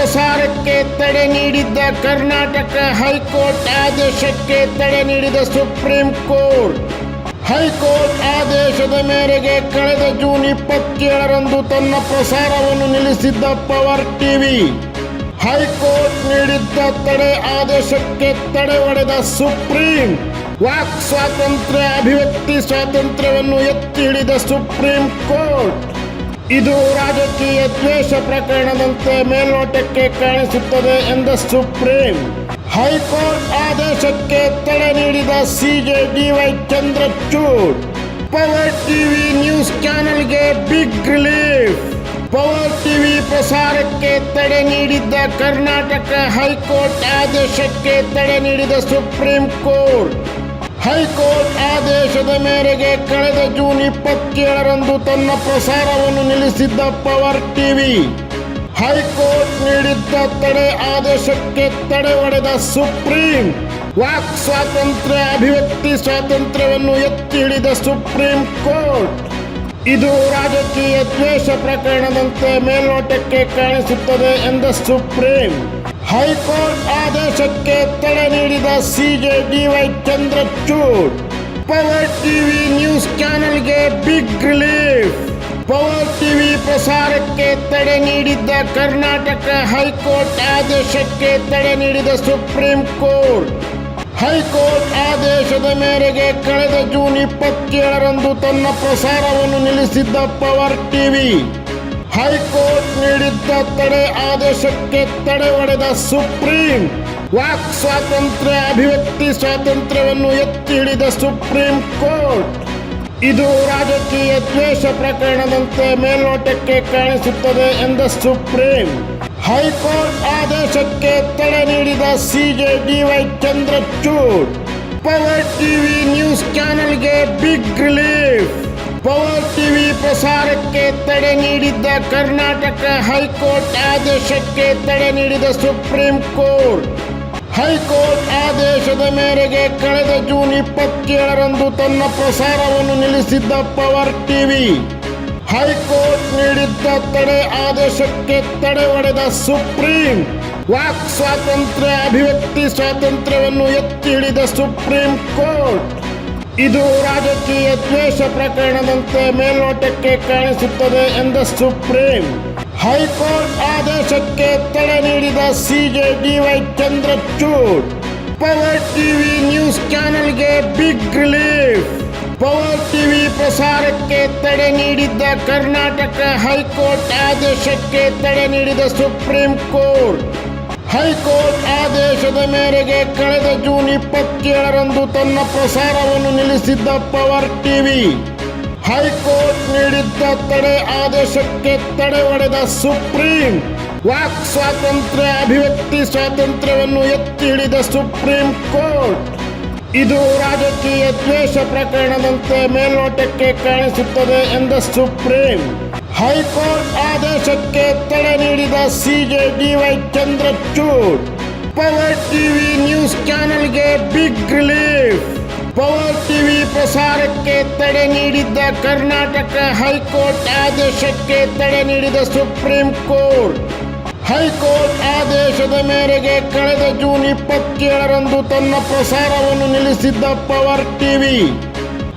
ಪ್ರಸಾರಕ್ಕೆ ತಡೆ ನೀಡಿದ್ದ ಕರ್ನಾಟಕ ಹೈಕೋರ್ಟ್ ಆದೇಶಕ್ಕೆ ತಡೆ ನೀಡಿದ ಸುಪ್ರೀಂ ಕೋರ್ಟ್. ಹೈಕೋರ್ಟ್ ಆದೇಶದ ಮೇರೆಗೆ ಕಳೆದ ಜೂನ್ ಇಪ್ಪತ್ತೇಳರಂದು ತನ್ನ ಪ್ರಸಾರವನ್ನು ನಿಲ್ಲಿಸಿದ್ದ ಪವರ್ ಟಿವಿ. ಹೈಕೋರ್ಟ್ ನೀಡಿದ್ದ ತಡೆ ಆದೇಶಕ್ಕೆ ತಡೆ ಒಡೆದ ಸುಪ್ರೀಂ. ವಾಕ್ ಸ್ವಾತಂತ್ರ್ಯ ಅಭಿವ್ಯಕ್ತಿ ಸ್ವಾತಂತ್ರ್ಯವನ್ನು ಎತ್ತಿ ಹಿಡಿದ ಸುಪ್ರೀಂ ಕೋರ್ಟ್. ಇದು ರಾಜಕೀಯ ದ್ವೇಷ ಪ್ರಕರಣದಂತೆ ಮೇಲ್ನೋಟಕ್ಕೆ ಕಾಣಿಸುತ್ತದೆ ಎಂದ ಸುಪ್ರೀಂ. ಹೈಕೋರ್ಟ್ ಆದೇಶಕ್ಕೆ ತಡೆ ನೀಡಿದ CJ DY Chandrachud. Power TV news ಚಾನೆಲ್ಗೆ ಬಿಗ್ ರಿಲೀಫ್. ಪವರ್ ಟಿವಿ ಪ್ರಸಾರಕ್ಕೆ ತಡೆ ನೀಡಿದ್ದ ಕರ್ನಾಟಕ ಹೈಕೋರ್ಟ್ ಆದೇಶಕ್ಕೆ ತಡೆ ನೀಡಿದ ಸುಪ್ರೀಂ ಕೋರ್ಟ್. ಹೈಕೋರ್ಟ್ ಆದೇಶದ ಮೇರೆಗೆ ಕಳೆದ ಜೂನ್ ಇಪ್ಪತ್ತೇಳರಂದು ತನ್ನ ಪ್ರಸಾರವನ್ನು ನಿಲ್ಲಿಸಿದ್ದ ಪವರ್ ಟಿವಿ. ಹೈಕೋರ್ಟ್ ನೀಡಿದ್ದ ತಡೆ ಆದೇಶಕ್ಕೆ ತಡೆ ಒಡೆದ ಸುಪ್ರೀಂ. ವಾಕ್ ಸ್ವಾತಂತ್ರ್ಯ ಅಭಿವ್ಯಕ್ತಿ ಸ್ವಾತಂತ್ರ್ಯವನ್ನು ಎತ್ತಿ ಹಿಡಿದ ಸುಪ್ರೀಂ ಕೋರ್ಟ್. ಇದು ರಾಜಕೀಯ ದ್ವೇಷ ಪ್ರಕರಣದಂತೆ ಮೇಲ್ನೋಟಕ್ಕೆ ಕಾಣಿಸುತ್ತದೆ ಎಂದ ಸುಪ್ರೀಂ. ಹೈಕೋರ್ಟ್ ಆದೇಶಕ್ಕೆ ತಡೆ ನೀಡಿದ CJ DY Chandrachud. Power TV news ಚಾನೆಲ್ಗೆ ಬಿಗ್ ರಿಲೀಫ್ ಪವರ್ ಟಿವಿ ಪ್ರಸಾರಕ್ಕೆ ತಡೆ ನೀಡಿದ್ದ ಕರ್ನಾಟಕ ಹೈಕೋರ್ಟ್ ಆದೇಶಕ್ಕೆ ತಡೆ ನೀಡಿದ ಸುಪ್ರೀಂ ಕೋರ್ಟ್. ಹೈಕೋರ್ಟ್ ಆದೇಶದ ಮೇರೆಗೆ ಕಳೆದ ಜೂನ್ ಇಪ್ಪತ್ತೇಳರಂದು ತನ್ನ ಪ್ರಸಾರವನ್ನು ನಿಲ್ಲಿಸಿದ್ದ ಪವರ್ ಟಿವಿ ಹೈಕೋರ್ಟ್ ನೀಡಿದ್ದ ತಡೆ ಆದೇಶಕ್ಕೆ ತಡೆ ಒಡೆದ ಸುಪ್ರೀಂ. ವಾಕ್ ಸ್ವಾತಂತ್ರ್ಯ ಅಭಿವ್ಯಕ್ತಿ ಸ್ವಾತಂತ್ರ್ಯವನ್ನು ಎತ್ತಿ ಹಿಡಿದ ಸುಪ್ರೀಂ ಕೋರ್ಟ್. ಇದು ರಾಜಕೀಯ ದ್ವೇಷ ಪ್ರಕರಣದಂತೆ ಮೇಲ್ನೋಟಕ್ಕೆ ಕಾಣಿಸುತ್ತದೆ ಎಂದ ಸುಪ್ರೀಂ. ಹೈಕೋರ್ಟ್ ಆದೇಶಕ್ಕೆ ತಡೆ ನೀಡಿದ CJ DY Chandrachud. Power TV news ಚಾನೆಲ್ಗೆ ಬಿಗ್ ರಿಲೀಫ್. ಪವರ್ ಟಿವಿ ಪ್ರಸಾರಕ್ಕೆ ತಡೆ ನೀಡಿದ್ದ ಕರ್ನಾಟಕ ಹೈಕೋರ್ಟ್ ಆದೇಶಕ್ಕೆ ತಡೆ ನೀಡಿದ ಸುಪ್ರೀಂ ಕೋರ್ಟ್. ಹೈಕೋರ್ಟ್ ಆದೇಶದ ಮೇರೆಗೆ ಕಳೆದ ಜೂನ್ ಇಪ್ಪತ್ತೇಳರಂದು ತನ್ನ ಪ್ರಸಾರವನ್ನು ನಿಲ್ಲಿಸಿದ್ದ ಪವರ್ ಟಿವಿ. ಹೈಕೋರ್ಟ್ ನೀಡಿದ್ದ ತಡೆ ಆದೇಶಕ್ಕೆ ತಡೆ ಒಡೆದ ಸುಪ್ರೀಂ. ವಾಕ್ ಸ್ವಾತಂತ್ರ್ಯ ಅಭಿವ್ಯಕ್ತಿ ಸ್ವಾತಂತ್ರ್ಯವನ್ನು ಎತ್ತಿ ಹಿಡಿದ ಸುಪ್ರೀಂ ಕೋರ್ಟ್. ಇದು ರಾಜಕೀಯ ದ್ವೇಷ ಪ್ರಕರಣದಂತೆ ಮೇಲ್ನೋಟಕ್ಕೆ ಕಾಣಿಸುತ್ತದೆ ಎಂದ ಸುಪ್ರೀಂ. ಹೈಕೋರ್ಟ್ ಆದೇಶಕ್ಕೆ ತಡೆ ನೀಡಿದ CJ DY Chandrachud. Power TV news ಚಾನೆಲ್ಗೆ ಬಿಗ್ ರಿಲೀಫ್. ಪವರ್ ಟಿವಿ ಪ್ರಸಾರಕ್ಕೆ ತಡೆ ನೀಡಿದ್ದ ಕರ್ನಾಟಕ ಹೈಕೋರ್ಟ್ ಆದೇಶಕ್ಕೆ ತಡೆ ನೀಡಿದ ಸುಪ್ರೀಂ ಕೋರ್ಟ್. ಹೈಕೋರ್ಟ್ ಆದೇಶದ ಮೇರೆಗೆ ಕಳೆದ ಜೂನ್ ಇಪ್ಪತ್ತೇಳರಂದು ತನ್ನ ಪ್ರಸಾರವನ್ನು ನಿಲ್ಲಿಸಿದ್ದ ಪವರ್ ಟಿವಿ. ಹೈಕೋರ್ಟ್ ನೀಡಿದ್ದ ತಡೆ ಆದೇಶಕ್ಕೆ ತಡೆ ಒಡೆದ ಸುಪ್ರೀಂ ವಾಕ್ ಸ್ವಾತಂತ್ರ್ಯ ಅಭಿವ್ಯಕ್ತಿ ಸ್ವಾತಂತ್ರ್ಯವನ್ನು ಎತ್ತಿ ಹಿಡಿದ ಸುಪ್ರೀಂ ಕೋರ್ಟ್. ಇದು ರಾಜಕೀಯ ದ್ವೇಷ ಪ್ರಕರಣದಂತೆ ಮೇಲ್ನೋಟಕ್ಕೆ ಕಾಣಿಸುತ್ತದೆ ಎಂದ ಸುಪ್ರೀಂ. ಹೈಕೋರ್ಟ್ ಆದೇಶಕ್ಕೆ ತಡೆ ನೀಡಿದ CJ DY Chandrachud. Power TV news ಚಾನೆಲ್ಗೆ ಬಿಗ್ ರಿಲೀಫ್. ಪ್ರಸಾರಕ್ಕೆ ತಡೆ ನೀಡಿದ್ದ ಕರ್ನಾಟಕ ಹೈಕೋರ್ಟ್ ಆದೇಶಕ್ಕೆ ತಡೆ ನೀಡಿದ ಸುಪ್ರೀಂ ಕೋರ್ಟ್. ಹೈಕೋರ್ಟ್ ಆದೇಶದ ಮೇರೆಗೆ ಕಳೆದ ಜೂನ್ ಇಪ್ಪತ್ತೇಳರಂದು ತನ್ನ ಪ್ರಸಾರವನ್ನು ನಿಲ್ಲಿಸಿದ್ದ ಪವರ್ ಟಿವಿ.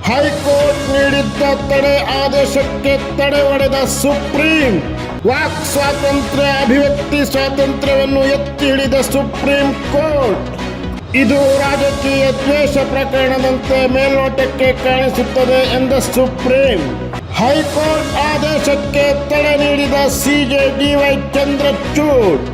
ಹೈಕೋರ್ಟ್ ನೀಡಿದ್ದ ತಡೆ ಆದೇಶಕ್ಕೆ ತಡೆ ಒಡೆದ ಸುಪ್ರೀಂ. ವಾಕ್ ಸ್ವಾತಂತ್ರ್ಯ ಅಭಿವ್ಯಕ್ತಿ ಸ್ವಾತಂತ್ರ್ಯವನ್ನು ಎತ್ತಿ ಹಿಡಿದ ಸುಪ್ರೀಂ ಕೋರ್ಟ್. ಇದು ರಾಜಕೀಯ ದ್ವೇಷ ಪ್ರಕರಣದಂತೆ ಮೇಲ್ನೋಟಕ್ಕೆ ಕಾಣಿಸುತ್ತದೆ ಎಂದ ಸುಪ್ರೀಂ. ಹೈಕೋರ್ಟ್ ಆದೇಶಕ್ಕೆ ತಡೆ ನೀಡಿದ ಸಿಜೆ ಡಿವೈ ಚಂದ್ರಚೂಡ್.